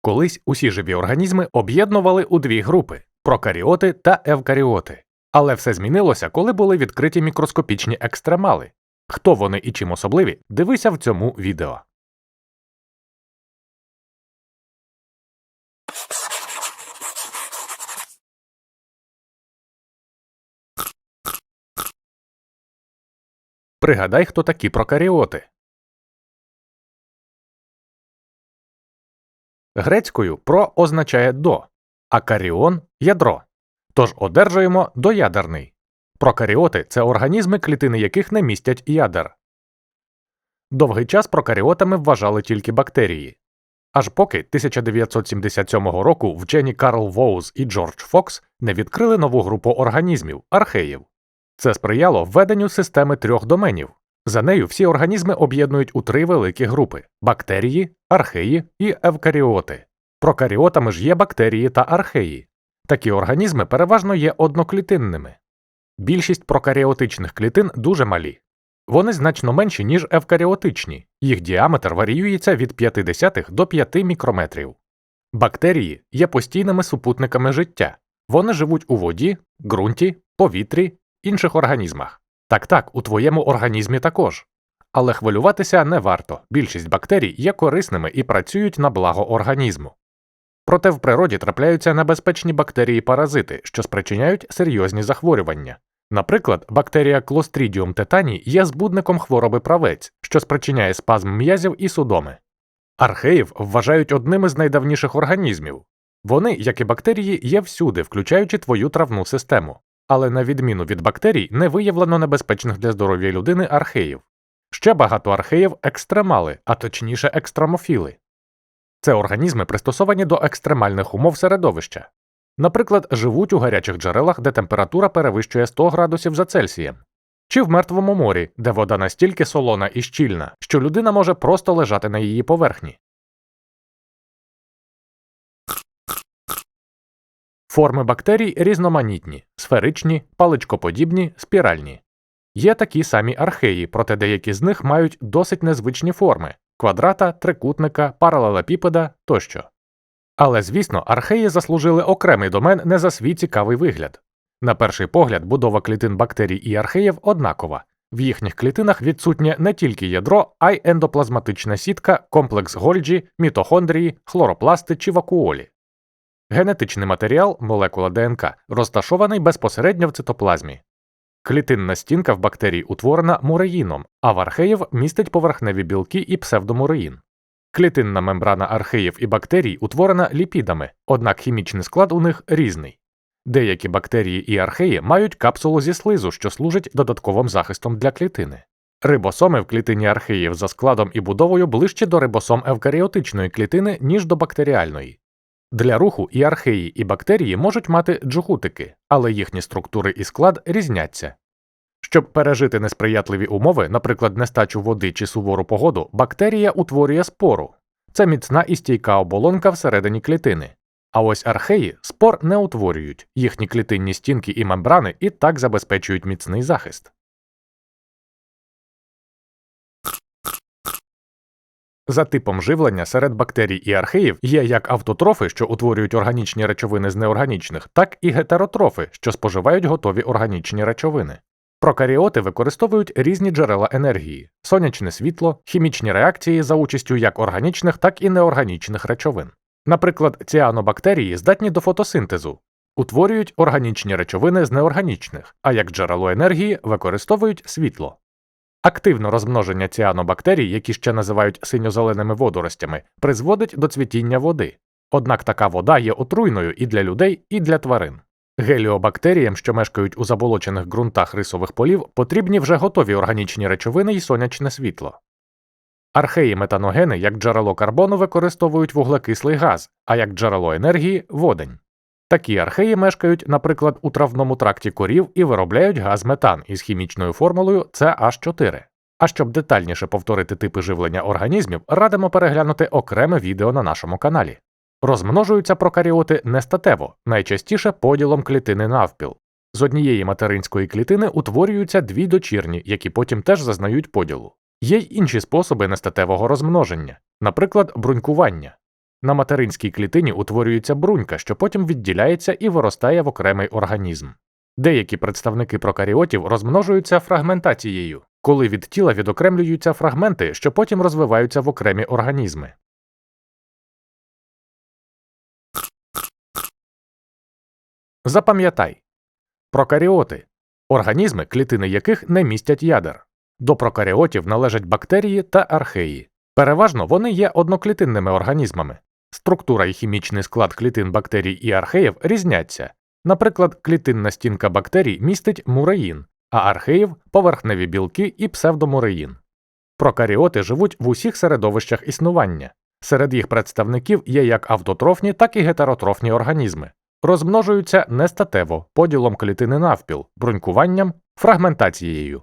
Колись усі живі організми об'єднували у дві групи прокаріоти та евкаріоти. Але все змінилося, коли були відкриті мікроскопічні екстремали. Хто вони і чим особливі, дивися в цьому відео. Пригадай, хто такі прокаріоти. Грецькою про означає до, а каріон ядро. Тож одержуємо доядерний. Прокаріоти це організми, клітини яких не містять ядер. Довгий час прокаріотами вважали тільки бактерії. Аж поки 1977 року вчені Карл Воуз і Джордж Фокс не відкрили нову групу організмів археїв. Це сприяло введенню системи трьох доменів. За нею всі організми об'єднують у три великі групи бактерії, археї і евкаріоти. Прокаріотами ж є бактерії та археї. Такі організми переважно є одноклітинними. Більшість прокаріотичних клітин дуже малі. Вони значно менші, ніж евкаріотичні, їх діаметр варіюється від 0,5 до 5 мікрометрів. Бактерії є постійними супутниками життя. Вони живуть у воді, ґрунті, повітрі, інших організмах. Так так, у твоєму організмі також. Але хвилюватися не варто. Більшість бактерій є корисними і працюють на благо організму. Проте в природі трапляються небезпечні бактерії паразити, що спричиняють серйозні захворювання. Наприклад, бактерія Clostridium tetani є збудником хвороби правець, що спричиняє спазм м'язів і судоми. Археїв вважають одним із найдавніших організмів. Вони, як і бактерії, є всюди, включаючи твою травну систему. Але на відміну від бактерій, не виявлено небезпечних для здоров'я людини археїв. Ще багато археїв екстремали, а точніше екстрамофіли. Це організми пристосовані до екстремальних умов середовища. Наприклад, живуть у гарячих джерелах, де температура перевищує 100 градусів за Цельсієм, чи в мертвому морі, де вода настільки солона і щільна, що людина може просто лежати на її поверхні. Форми бактерій різноманітні, сферичні, паличкоподібні, спіральні. Є такі самі археї, проте деякі з них мають досить незвичні форми квадрата, трикутника, паралелепіпеда тощо. Але, звісно, археї заслужили окремий домен не за свій цікавий вигляд. На перший погляд, будова клітин бактерій і археїв однакова. В їхніх клітинах відсутнє не тільки ядро, а й ендоплазматична сітка, комплекс Гольджі, мітохондрії, хлоропласти чи вакуолі. Генетичний матеріал, молекула ДНК, розташований безпосередньо в цитоплазмі. Клітинна стінка в бактерій утворена муреїном, а в археїв містить поверхневі білки і псевдомуреїн. Клітинна мембрана археїв і бактерій утворена ліпідами, однак хімічний склад у них різний. Деякі бактерії і археї мають капсулу зі слизу, що служить додатковим захистом для клітини. Рибосоми в клітині археїв за складом і будовою ближче до рибосом евкаріотичної клітини, ніж до бактеріальної. Для руху і археї, і бактерії можуть мати джгутики, але їхні структури і склад різняться. Щоб пережити несприятливі умови, наприклад, нестачу води чи сувору погоду, бактерія утворює спору це міцна і стійка оболонка всередині клітини. А ось археї спор не утворюють, їхні клітинні стінки і мембрани і так забезпечують міцний захист. За типом живлення серед бактерій і археїв є як автотрофи, що утворюють органічні речовини з неорганічних, так і гетеротрофи, що споживають готові органічні речовини. Прокаріоти використовують різні джерела енергії сонячне світло, хімічні реакції за участю як органічних, так і неорганічних речовин. Наприклад, ціанобактерії здатні до фотосинтезу, утворюють органічні речовини з неорганічних, а як джерело енергії використовують світло. Активне розмноження ціанобактерій, які ще називають синьо-зеленими водоростями, призводить до цвітіння води. Однак така вода є отруйною і для людей, і для тварин. Геліобактеріям, що мешкають у заболочених ґрунтах рисових полів, потрібні вже готові органічні речовини і сонячне світло. Археї метаногени як джерело карбону використовують вуглекислий газ, а як джерело енергії водень. Такі археї мешкають, наприклад, у травному тракті корів і виробляють газ метан із хімічною формулою CH4. А щоб детальніше повторити типи живлення організмів, радимо переглянути окреме відео на нашому каналі. Розмножуються прокаріоти нестатево, найчастіше поділом клітини навпіл. З однієї материнської клітини утворюються дві дочірні, які потім теж зазнають поділу. Є й інші способи нестатевого розмноження, наприклад, брунькування. На материнській клітині утворюється брунька, що потім відділяється і виростає в окремий організм. Деякі представники прокаріотів розмножуються фрагментацією, коли від тіла відокремлюються фрагменти, що потім розвиваються в окремі організми. Запам'ятай прокаріоти організми, клітини яких не містять ядер. До прокаріотів належать бактерії та археї. Переважно вони є одноклітинними організмами. Структура і хімічний склад клітин бактерій і археїв різняться. Наприклад, клітинна стінка бактерій містить муреїн, а археїв поверхневі білки і псевдомуреїн. Прокаріоти живуть в усіх середовищах існування. Серед їх представників є як автотрофні, так і гетеротрофні організми. Розмножуються нестатево поділом клітини навпіл, брунькуванням, фрагментацією.